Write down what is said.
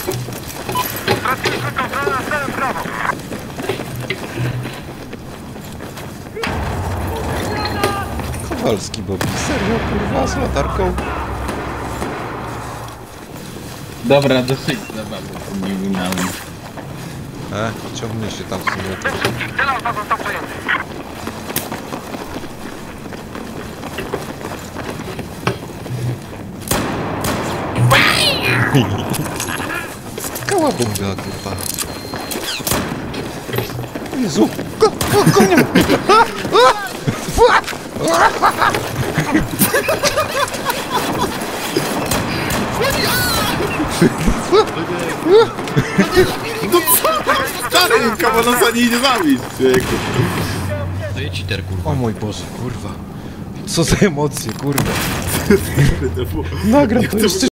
Straciliśmy kontrolę nad celem prawo. Kowalski Bobby, serio kurwa z latarką? Dobra, dosyć zabawy z tymi winami. E, ciągnie się tam w sumie. Wszystkich, cel alfa został przejęty. Kałabunga Какого бунга глупа? Внизу. Конем. Dalej kawana nie zabić. No i cheater, kurwa. O mój Boże, kurwa. Co za emocje, kurwa. Nagra to jeszcze